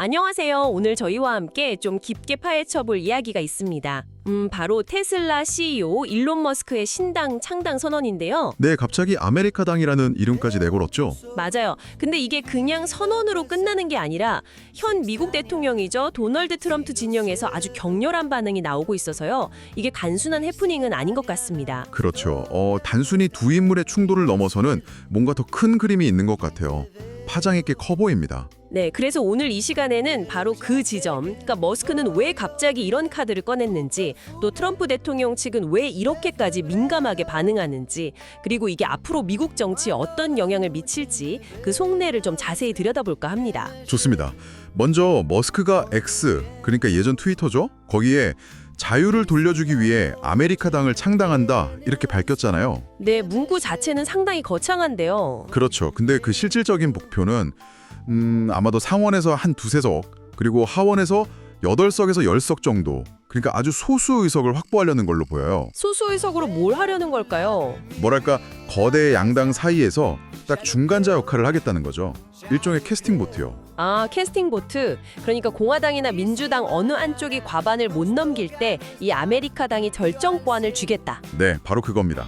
안녕하세요. 오늘 저희와 함께 좀 깊게 파헤쳐 볼 이야기가 있습니다. 음, 바로 테슬라 CEO 일론 머스크의 신당 창당 선언인데요. 네, 갑자기 아메리카당이라는 이름까지 내걸었죠. 맞아요. 근데 이게 그냥 선언으로 끝나는 게 아니라 현 미국 대통령이죠. 도널드 트럼프 진영에서 아주 격렬한 반응이 나오고 있어서요. 이게 단순한 해프닝은 아닌 것 같습니다. 그렇죠. 어, 단순히 두 인물의 충돌을 넘어서는 뭔가 더 큰 그림이 있는 것 같아요. 파장 있게 커 보입니다. 네, 그래서 오늘 이 시간에는 바로 그 지점, 그러니까 머스크는 왜 갑자기 이런 카드를 꺼냈는지, 또 트럼프 대통령 측은 왜 이렇게까지 민감하게 반응하는지, 그리고 이게 앞으로 미국 정치에 어떤 영향을 미칠지 그 속내를 좀 자세히 들여다볼까 합니다. 좋습니다. 먼저 머스크가 X, 그러니까 예전 트위터죠. 거기에 자유를 돌려주기 위해 아메리카당을 창당한다 이렇게 밝혔잖아요. 네, 문구 자체는 상당히 거창한데요. 그렇죠. 근데 그 실질적인 목표는 음, 아마도 상원에서 한 두세 석, 그리고 하원에서 여덟 석에서 열 석 정도. 그러니까 아주 소수 의석을 확보하려는 걸로 보여요. 소수 의석으로 뭘 하려는 걸까요? 뭐랄까 거대 양당 사이에서 딱 중간자 역할을 하겠다는 거죠. 일종의 캐스팅 보트요. 아, 캐스팅 보트. 그러니까 공화당이나 민주당 어느 한쪽이 과반을 못 넘길 때 이 아메리카당이 결정권을 주겠다. 네, 바로 그겁니다.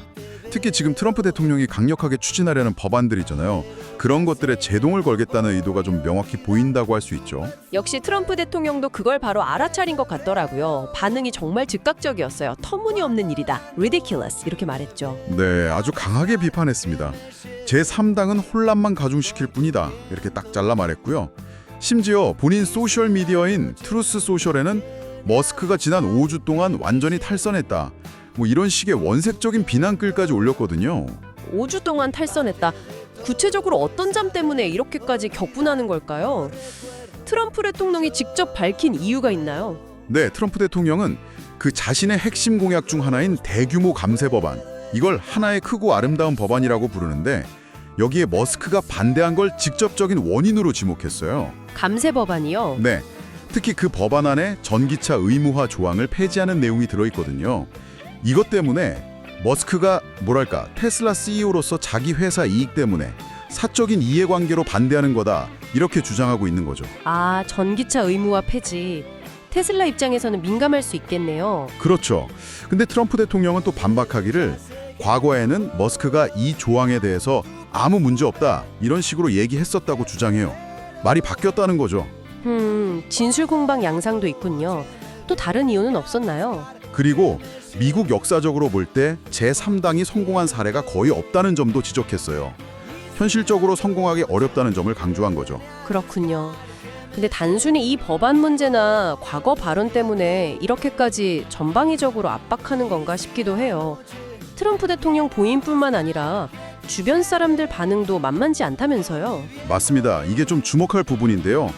특히 지금 트럼프 대통령이 강력하게 추진하려는 법안들 있잖아요. 그런 것들에 제동을 걸겠다는 의도가 좀 명확히 보인다고 할 수 있죠. 역시 트럼프 대통령도 그걸 바로 알아차린 것 같더라고요. 반응이 정말 즉각적이었어요. 터무니없는 일이다. ridiculous 이렇게 말했죠. 네, 아주 강하게 비판했습니다. 제3당은 혼란만 가중시킬 뿐이다. 이렇게 딱 잘라 말했고요. 심지어 본인 소셜 미디어인 트루스 소셜에는 머스크가 지난 5주 동안 완전히 탈선했다. 뭐 이런 식의 원색적인 비난글까지 올렸거든요. 5주 동안 탈선했다. 구체적으로 어떤 점 때문에 이렇게까지 격분하는 걸까요? 트럼프 대통령이 직접 밝힌 이유가 있나요? 네, 트럼프 대통령은 그 자신의 핵심 공약 중 하나인 대규모 감세 법안, 이걸 하나의 크고 아름다운 법안이라고 부르는데 여기에 머스크가 반대한 걸 직접적인 원인으로 지목했어요. 감세 법안이요. 네, 특히 그 법안 안에 전기차 의무화 조항을 폐지하는 내용이 들어있거든요. 이것 때문에 머스크가 뭐랄까 테슬라 CEO로서 자기 회사 이익 때문에 사적인 이해관계로 반대하는 거다 이렇게 주장하고 있는 거죠. 아, 전기차 의무화 폐지. 테슬라 입장에서는 민감할 수 있겠네요. 그렇죠. 근데 트럼프 대통령은 또 반박하기를 과거에는 머스크가 이 조항에 대해서 아무 문제 없다 이런 식으로 얘기했었다고 주장해요. 말이 바뀌었다는 거죠. 음, 진술 공방 양상도 있군요. 또 다른 이유는 없었나요? 그리고 미국 역사적으로 볼 때 제3당이 성공한 사례가 거의 없다는 점도 지적했어요. 현실적으로 성공하기 어렵다는 점을 강조한 거죠. 그렇군요. 근데 단순히 이 법안 문제나 과거 발언 때문에 이렇게까지 전방위적으로 압박하는 건가 싶기도 해요. 트럼프 대통령 본인뿐만 아니라 주변 사람들 반응도 만만치 않다면서요. 맞습니다. 이게 좀 주목할 부분인데요.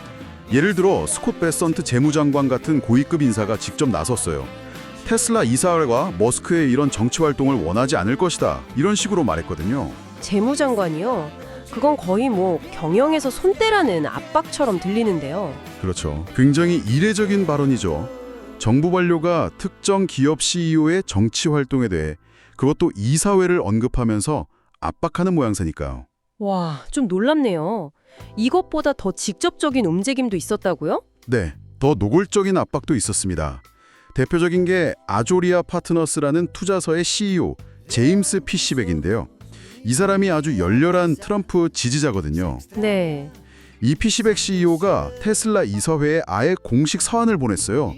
예를 들어 스콧 베선트 재무장관 같은 고위급 인사가 직접 나섰어요. 테슬라 이사회가 머스크의 이런 정치 활동을 원하지 않을 것이다. 이런 식으로 말했거든요. 재무장관이요. 그건 거의 뭐 경영에서 손대라는 압박처럼 들리는데요. 그렇죠. 굉장히 이례적인 발언이죠. 정부 관료가 특정 기업 CEO의 정치 활동에 대해 그것도 이사회를 언급하면서 압박하는 모양새니까요. 와, 좀 놀랍네요. 이것보다 더 직접적인 움직임도 있었다고요? 네, 더 노골적인 압박도 있었습니다. 대표적인 게 아조리아 파트너스라는 투자서의 CEO 제임스 피시백인데요. 이 사람이 아주 열렬한 트럼프 지지자거든요. 네. 이 피시백 CEO가 테슬라 이사회에 아예 공식 서한을 보냈어요.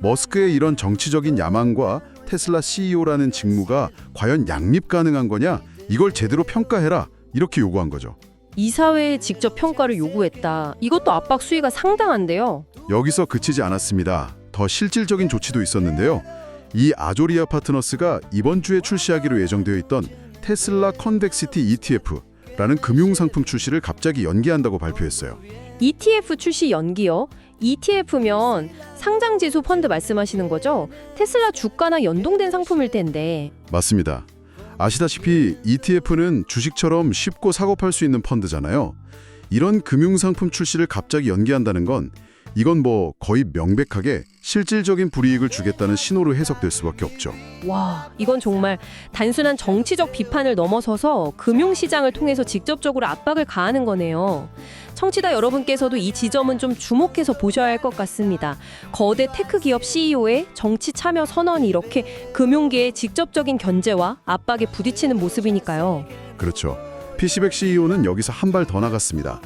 머스크의 이런 정치적인 야망과 테슬라 CEO라는 직무가 과연 양립 가능한 거냐? 이걸 제대로 평가해라. 이렇게 요구한 거죠. 이사회에 직접 평가를 요구했다. 이것도 압박 수위가 상당한데요. 여기서 그치지 않았습니다. 더 실질적인 조치도 있었는데요. 이 아조리아 파트너스가 이번 주에 출시하기로 예정되어 있던 테슬라 컨벡시티 ETF라는 금융상품 출시를 갑자기 연기한다고 발표했어요. ETF 출시 연기요? ETF면 상장 지수 펀드 말씀하시는 거죠? 테슬라 주가나 연동된 상품일 텐데. 맞습니다. 아시다시피 ETF는 주식처럼 쉽고 사고 팔 수 있는 펀드잖아요. 이런 금융상품 출시를 갑자기 연기한다는 건 이건 뭐 거의 명백하게 실질적인 불이익을 주겠다는 신호로 해석될 수밖에 없죠. 와, 이건 정말 단순한 정치적 비판을 넘어서서 금융시장을 통해서 직접적으로 압박을 가하는 거네요. 청취자 여러분께서도 이 지점은 좀 주목해서 보셔야 할 것 같습니다. 거대 테크 기업 CEO의 정치 참여 선언이 이렇게 금융계의 직접적인 견제와 압박에 부딪히는 모습이니까요. 그렇죠. PC백 CEO는 여기서 한 발 더 나갔습니다.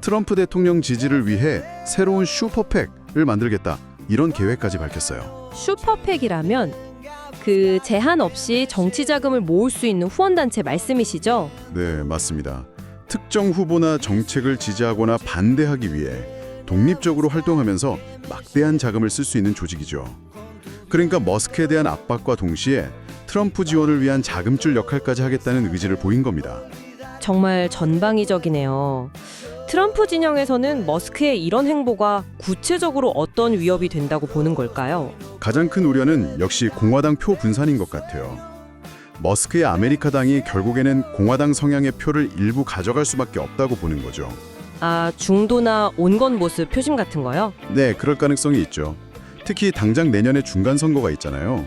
트럼프 대통령 지지를 위해 새로운 슈퍼팩을 만들겠다. 이런 계획까지 밝혔어요. 슈퍼팩이라면 그 제한 없이 정치 자금을 모을 수 있는 후원 단체 말씀이시죠? 네, 맞습니다. 특정 후보나 정책을 지지하거나 반대하기 위해 독립적으로 활동하면서 막대한 자금을 쓸 수 있는 조직이죠. 그러니까 머스크에 대한 압박과 동시에 트럼프 지원을 위한 자금줄 역할까지 하겠다는 의지를 보인 겁니다. 정말 전방위적이네요. 트럼프 진영에서는 머스크의 이런 행보가 구체적으로 어떤 위협이 된다고 보는 걸까요? 가장 큰 우려는 역시 공화당 표 분산인 것 같아요. 머스크의 아메리카당이 결국에는 공화당 성향의 표를 일부 가져갈 수밖에 없다고 보는 거죠. 아, 중도나 온건 모습 표심 같은 거요? 네, 그럴 가능성이 있죠. 특히 당장 내년에 중간 선거가 있잖아요.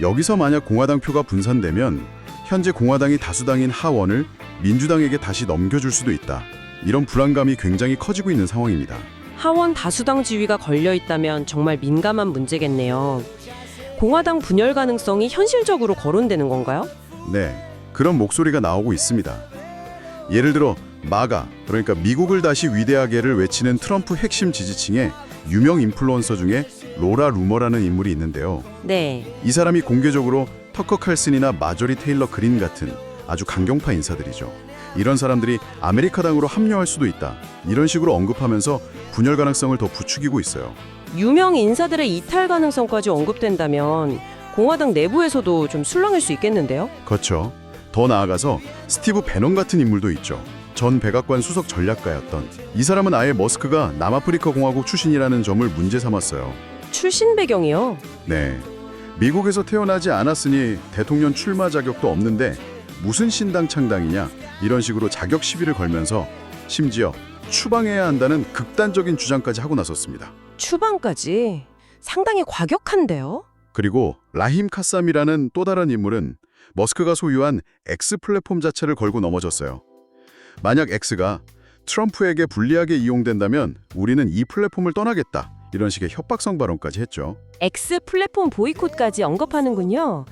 여기서 만약 공화당 표가 분산되면 현재 공화당이 다수당인 하원을 민주당에게 다시 넘겨줄 수도 있다. 이런 불안감이 굉장히 커지고 있는 상황입니다. 하원 다수당 지위가 걸려 있다면 정말 민감한 문제겠네요. 공화당 분열 가능성이 현실적으로 거론되는 건가요? 네, 그런 목소리가 나오고 있습니다. 예를 들어 마가, 그러니까 미국을 다시 위대하게를 외치는 트럼프 핵심 지지층의 유명 인플루언서 중에 로라 루머라는 인물이 있는데요. 네. 이 사람이 공개적으로 터커 칼슨이나 마조리 테일러 그린 같은 아주 강경파 인사들이죠. 이런 사람들이 아메리카당으로 합류할 수도 있다. 이런 식으로 언급하면서 분열 가능성을 더 부추기고 있어요. 유명 인사들의 이탈 가능성까지 언급된다면 공화당 내부에서도 좀 술렁일 수 있겠는데요? 그렇죠. 더 나아가서 스티브 베넌 같은 인물도 있죠. 전 백악관 수석 전략가였던 이 사람은 아예 머스크가 남아프리카 공화국 출신이라는 점을 문제 삼았어요. 출신 배경이요. 네. 미국에서 태어나지 않았으니 대통령 출마 자격도 없는데 무슨 신당 창당이냐 이런 식으로 자격 시비를 걸면서 심지어 추방해야 한다는 극단적인 주장까지 하고 나섰습니다. 추방까지 상당히 과격한데요. 그리고 라힘 카쌈이라는 또 다른 인물은 머스크가 소유한 X 플랫폼 자체를 걸고 넘어졌어요. 만약 X가 트럼프에게 불리하게 이용된다면 우리는 이 플랫폼을 떠나겠다. 이런 식의 협박성 발언까지 했죠. X 플랫폼 보이콧까지 언급하는군요.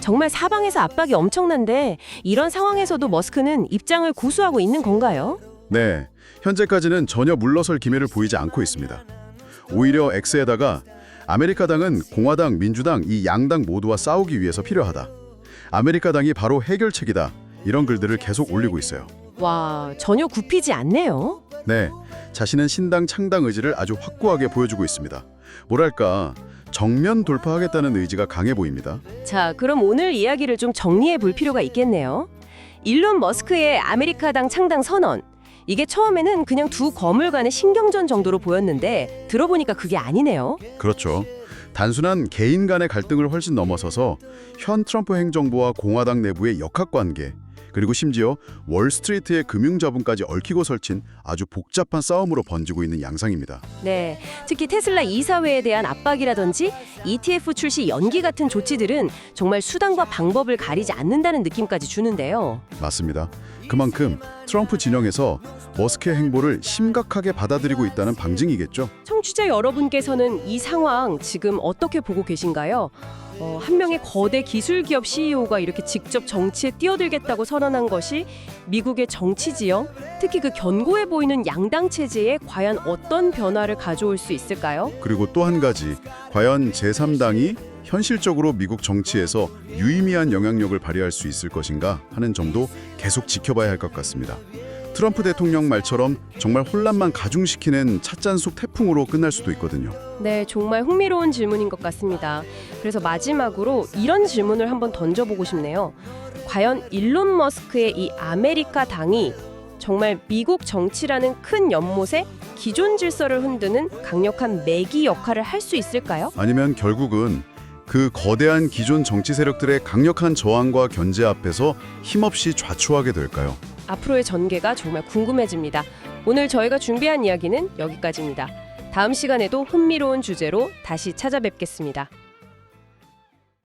정말 사방에서 압박이 엄청난데 이런 상황에서도 머스크는 입장을 고수하고 있는 건가요? 네, 현재까지는 전혀 물러설 기미를 보이지 않고 있습니다. 오히려 X에다가 아메리카당은 공화당, 민주당 이 양당 모두와 싸우기 위해서 필요하다. 아메리카당이 바로 해결책이다. 이런 글들을 계속 올리고 있어요. 와, 전혀 굽히지 않네요. 네, 자신은 신당 창당 의지를 아주 확고하게 보여주고 있습니다. 뭐랄까, 정면 돌파하겠다는 의지가 강해 보입니다. 자, 그럼 오늘 이야기를 좀 정리해 볼 필요가 있겠네요. 일론 머스크의 아메리카당 창당 선언. 이게 처음에는 그냥 두 거물 간의 신경전 정도로 보였는데 들어보니까 그게 아니네요. 그렇죠. 단순한 개인 간의 갈등을 훨씬 넘어서서 현 트럼프 행정부와 공화당 내부의 역학 관계 그리고 심지어 월스트리트의 금융자본까지 얽히고 설친 아주 복잡한 싸움으로 번지고 있는 양상입니다. 네, 특히 테슬라 이사회에 대한 압박이라든지 ETF 출시 연기 같은 조치들은 정말 수단과 방법을 가리지 않는다는 느낌까지 주는데요. 맞습니다. 그만큼 트럼프 진영에서 머스크의 행보를 심각하게 받아들이고 있다는 방증이겠죠. 청취자 여러분께서는 이 상황 지금 어떻게 보고 계신가요? 어, 한 명의 거대 기술 기업 CEO가 이렇게 직접 정치에 뛰어들겠다고 선언한 것이 미국의 정치 지형, 특히 그 견고해 보이는 양당 체제에 과연 어떤 변화를 가져올 수 있을까요? 그리고 또 한 가지, 과연 제3당이 현실적으로 미국 정치에서 유의미한 영향력을 발휘할 수 있을 것인가 하는 점도 계속 지켜봐야 할 것 같습니다. 트럼프 대통령 말처럼 정말 혼란만 가중시키는 찻잔 속 태풍으로 끝날 수도 있거든요. 네, 정말 흥미로운 질문인 것 같습니다. 그래서 마지막으로 이런 질문을 한번 던져보고 싶네요. 과연 일론 머스크의 이 아메리카 당이 정말 미국 정치라는 큰 연못에 기존 질서를 흔드는 강력한 매기 역할을 할 수 있을까요? 아니면 결국은 그 거대한 기존 정치 세력들의 강력한 저항과 견제 앞에서 힘없이 좌초하게 될까요? 앞으로의 전개가 정말 궁금해집니다. 오늘 저희가 준비한 이야기는 여기까지입니다. 다음 시간에도 흥미로운 주제로 다시 찾아뵙겠습니다.